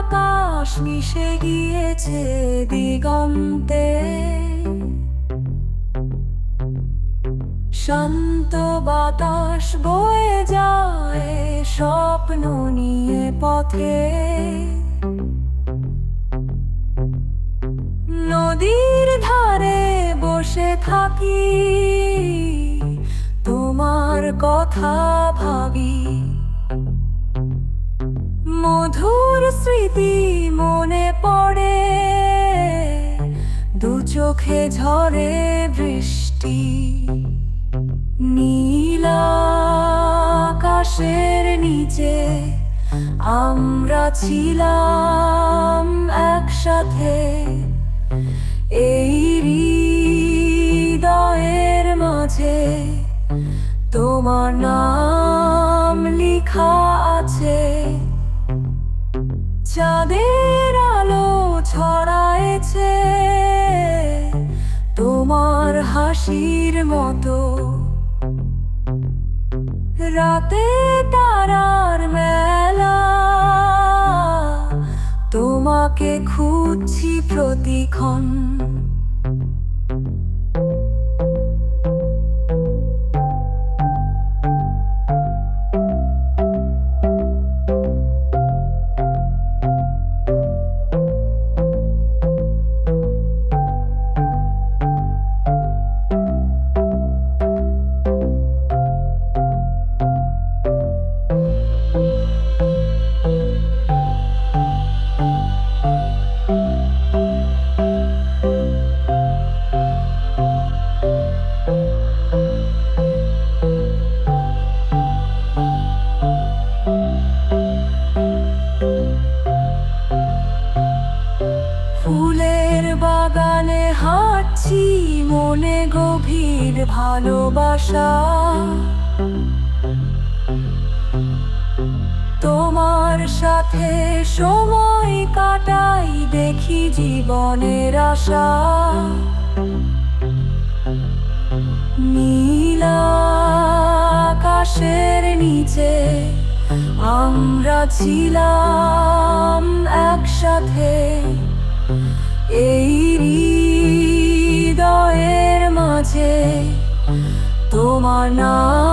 আকাশ মিশে গিয়েছে দিগন্তে। শান্ত বাতাস বয়ে যায় স্বপ্ন নিয়ে পথে। নদীর ধারে বসে থাকি, তোমার কথা ভাবি। মধুর স্মৃতি মনে পড়ে। দু চোখে ঝরে বৃষ্টি। নীল আকাশের নিচে আমরা ছিলাম একসাথে। এই হৃদয়ের মাঝে তোমার নাম লেখা আছে। চাঁদের আলো ছড়ায়েছে তোমার হাসির মতো। রাতে তারার মেলা তোমাকে খুঁজছি প্রতিক্ষণ। ফুলের বাগানে হাঁটছি, মনে গভীর ভালোবাসা। তোমার সাথে সময় কাটাই, দেখি জীবনের আশা। নীল আকাশের নিচে আমরা ছিলাম একসাথে। হৃদয়ের মাঝে তোমার নাম